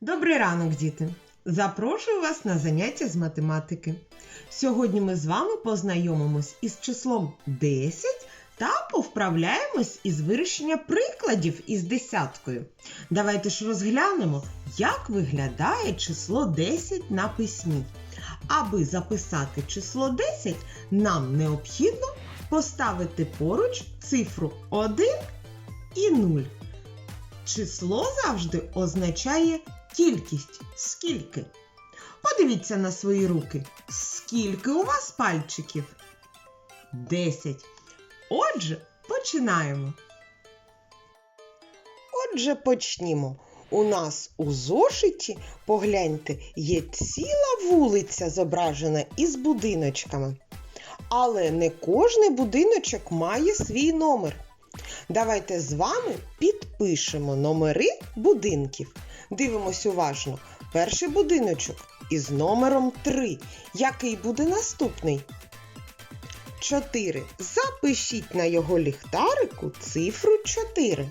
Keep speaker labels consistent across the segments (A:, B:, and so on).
A: Добрий ранок, діти! Запрошую вас на заняття з математики. Сьогодні ми з вами познайомимось із числом 10 та повправляємось із вирішення прикладів із десяткою. Давайте ж розглянемо, як виглядає число 10 на письмі. Аби записати число 10, нам необхідно поставити поруч цифру 1 і 0. Число завжди означає кількість. Скільки? Подивіться на свої руки. Скільки у вас пальчиків? Десять. Отже, починаємо. Отже, почнімо. У нас у зошиті, погляньте, є ціла вулиця зображена із будиночками. Але не кожний будиночок має свій номер. Давайте з вами підпишемо номери будинків. Дивимось уважно. Перший будиночок із номером 3. Який буде наступний? 4. Запишіть на його ліхтарику цифру 4.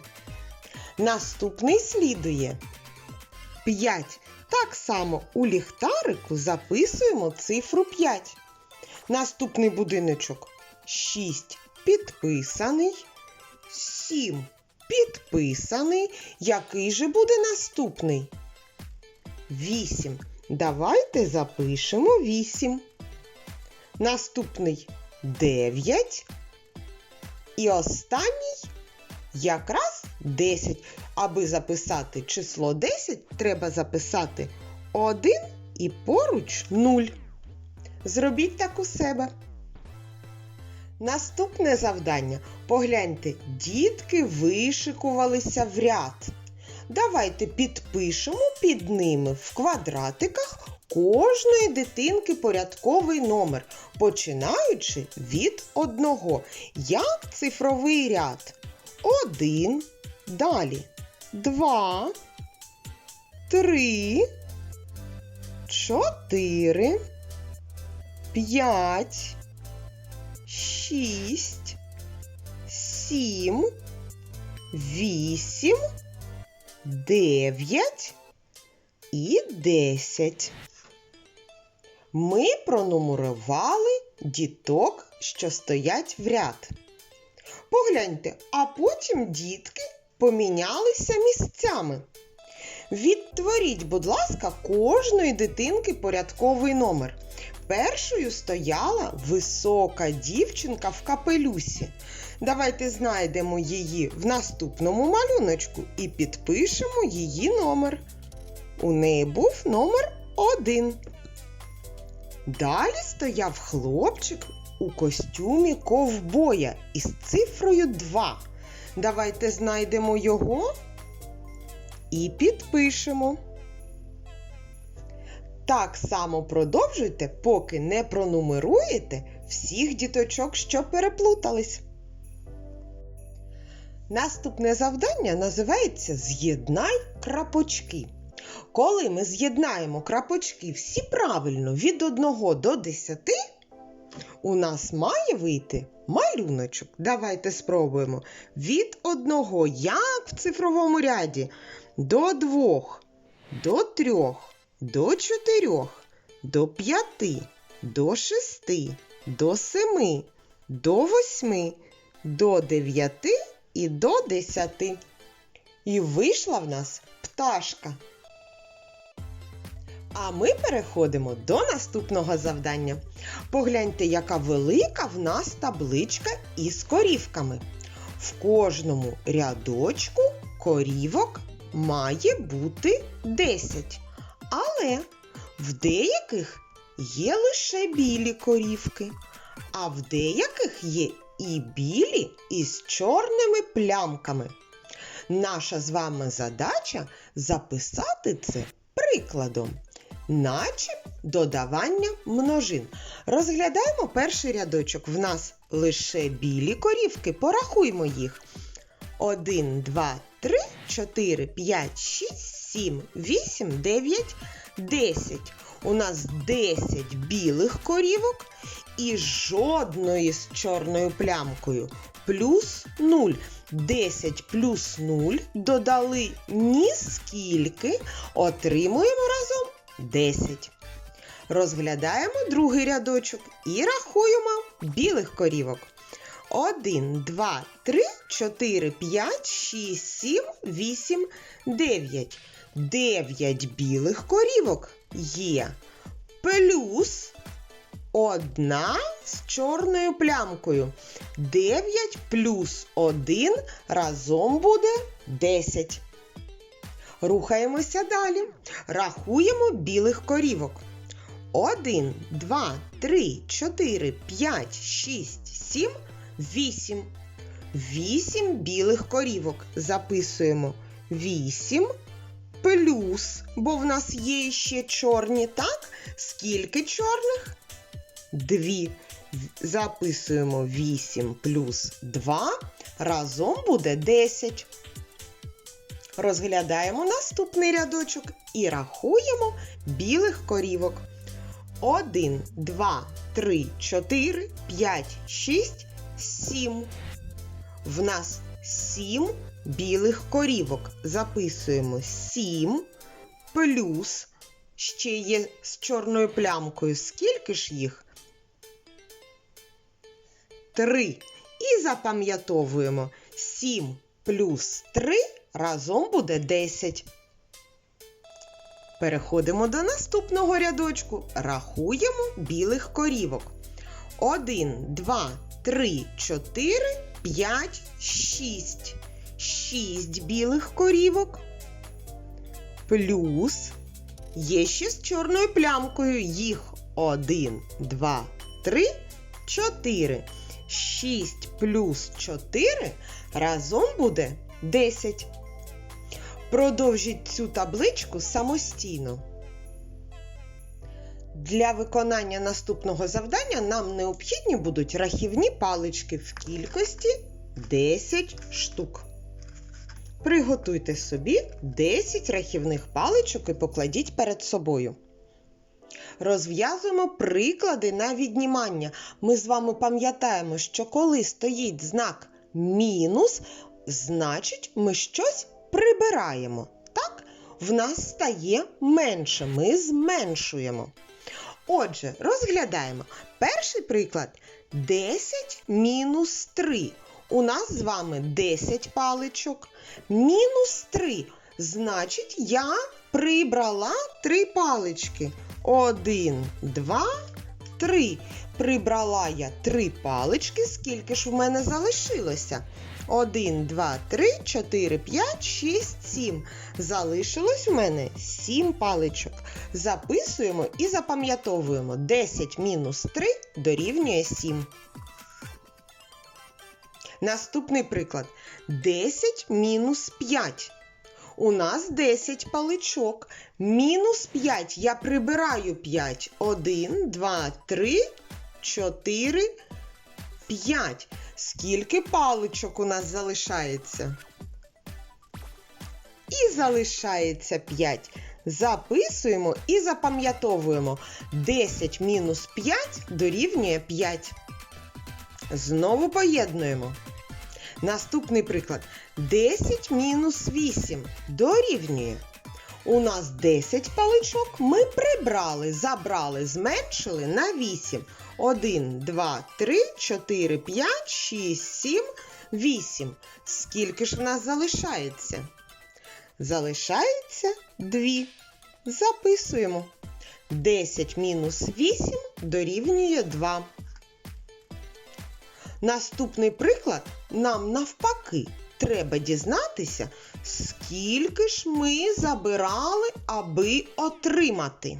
A: Наступний слідує 5. Так само у ліхтарику записуємо цифру 5. Наступний будиночок 6. Підписаний. 7. Підписаний. Який же буде наступний? 8. Давайте запишемо 8. Наступний 9. І останній якраз 10. Аби записати число 10, треба записати 1 і поруч 0. Зробіть так у себе. Наступне завдання. Погляньте, дітки вишикувалися в ряд. Давайте підпишемо під ними в квадратиках кожної дитинки порядковий номер, починаючи від одного. Як цифровий ряд? Один. Далі. Два. Три. Чотири. П'ять шість, сім, вісім, дев'ять і десять. Ми пронумерували діток, що стоять в ряд. Погляньте, а потім дітки помінялися місцями. Відтворіть, будь ласка, кожної дитинки порядковий номер. Першою стояла висока дівчинка в капелюсі. Давайте знайдемо її в наступному малюночку і підпишемо її номер. У неї був номер 1. Далі стояв хлопчик у костюмі ковбоя із цифрою 2. Давайте знайдемо його і підпишемо. Так само продовжуйте, поки не пронумеруєте всіх діточок, що переплутались. Наступне завдання називається З'єднай крапочки. Коли ми з'єднаємо крапочки всі правильно від 1 до 10, у нас має вийти малюночок. Давайте спробуємо. Від 1, як в цифровому ряді, до 2, до 3 до чотирьох, до п'яти, до шести, до семи, до восьми, до дев'яти і до десяти. І вийшла в нас пташка. А ми переходимо до наступного завдання. Погляньте, яка велика в нас табличка із корівками. В кожному рядочку корівок має бути 10. Але в деяких є лише білі корівки, а в деяких є і білі із чорними плямками. Наша з вами задача записати це прикладом, наче додавання множин. Розглядаємо перший рядочок. В нас лише білі корівки. Порахуймо їх. 1, 2, 3, 4, 5, 6, 7, 8, 9, 10. У нас 10 білих корівок і жодної з чорною плямкою. Плюс 0. 10 плюс 0 додали ні скільки, отримуємо разом 10. Розглядаємо другий рядочок і рахуємо білих корівок. 1, 2, 3, 4, 5, 6, 7, 8, 9. 9 білих корівок є. Плюс одна з чорною плямкою. 9 плюс 1 разом буде 10. Рухаємося далі. Рахуємо білих корівок. 1, 2, 3, 4, 5, 6, 7, 8. 8 білих корівок. Записуємо 8 плюс, бо в нас є ще чорні, так? Скільки чорних? Дві. Записуємо 8 плюс 2. Разом буде 10. Розглядаємо наступний рядочок і рахуємо білих корівок. 1, 2, 3, 4, 5, 6, 7. В нас 7 білих корівок. Записуємо 7 плюс ще є з чорною плямкою. Скільки ж їх? 3. І запам'ятовуємо 7 плюс 3 разом буде 10. Переходимо до наступного рядочку. Рахуємо білих корівок. 1, 2, 3, 4, 5, 6. 6 білих корівок. Плюс є ще з чорною плямкою. Їх 1, 2, 3, 4. 6 плюс 4 разом буде 10. Продовжіть цю табличку самостійно. Для виконання наступного завдання нам необхідні будуть рахівні палички в кількості 10 штук. Приготуйте собі 10 рахівних паличок і покладіть перед собою. Розв'язуємо приклади на віднімання. Ми з вами пам'ятаємо, що коли стоїть знак мінус, значить ми щось прибираємо. Так? В нас стає менше, ми зменшуємо. Отже, розглядаємо. Перший приклад 10 мінус 3. У нас з вами 10 паличок. Мінус 3. Значить, я прибрала 3 палички. 1, 2, 3. Прибрала я 3 палички. Скільки ж в мене залишилося? 1, 2, 3, 4, 5, 6, 7. Залишилось у мене 7 паличок. Записуємо і запам'ятовуємо. 10 мінус 3 дорівнює 7. Наступний приклад. 10 мінус 5. У нас 10 паличок. Мінус 5. Я прибираю 5. 1, 2, 3, 4, 5. Скільки паличок у нас залишається? І залишається 5. Записуємо і запам'ятовуємо. 10 мінус 5 дорівнює 5. Знову поєднуємо. Наступний приклад. 10 мінус 8 дорівнює. У нас 10 паличок ми прибрали, забрали, зменшили на 8. 1, 2, 3, 4, 5, 6, 7, 8. Скільки ж в нас залишається? Залишається 2. Записуємо. 10 мінус 8 дорівнює 2. Наступний приклад нам навпаки треба дізнатися, скільки ж ми забирали, аби отримати.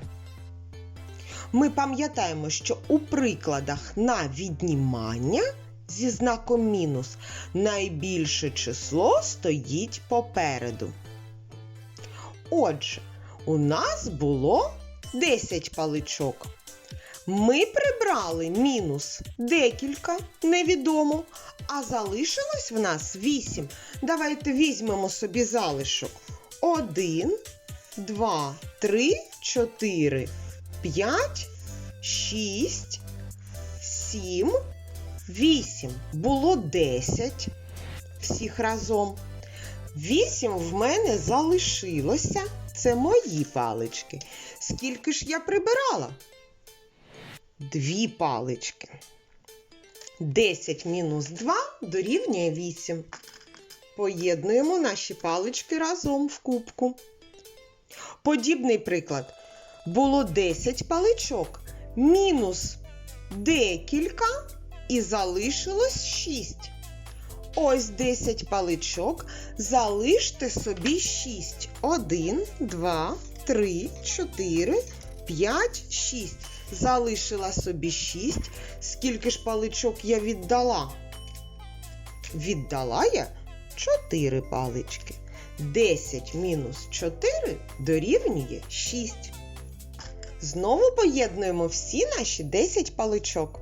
A: Ми пам'ятаємо, що у прикладах на віднімання зі знаком мінус найбільше число стоїть попереду. Отже, у нас було 10 паличок. Ми прибрали мінус декілька, невідомо, а залишилось в нас 8. Давайте візьмемо собі залишок. 1, 2, 3, 4, 5, 6, 7, 8. Було 10. всіх разом. Вісім в мене залишилося. Це мої палички. Скільки ж я прибирала? Дві палички. 10 мінус 2 дорівнює 8. Поєднуємо наші палички разом в кубку. Подібний приклад. Було 10 паличок, мінус декілька і залишилось 6. Ось 10 паличок. Залиште собі 6. 1, 2, 3, 4, 5, 6. Залишила собі 6. Скільки ж паличок я віддала? Віддала я 4 палички. 10 мінус 4 дорівнює 6. Знову поєднуємо всі наші 10 паличок.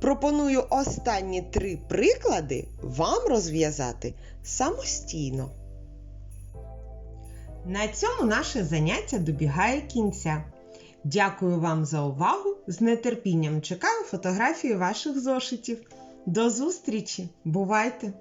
A: Пропоную останні три приклади вам розв'язати самостійно. На цьому наше заняття добігає кінця. Дякую вам за увагу. З нетерпінням чекаю фотографії ваших зошитів. До зустрічі! Бувайте!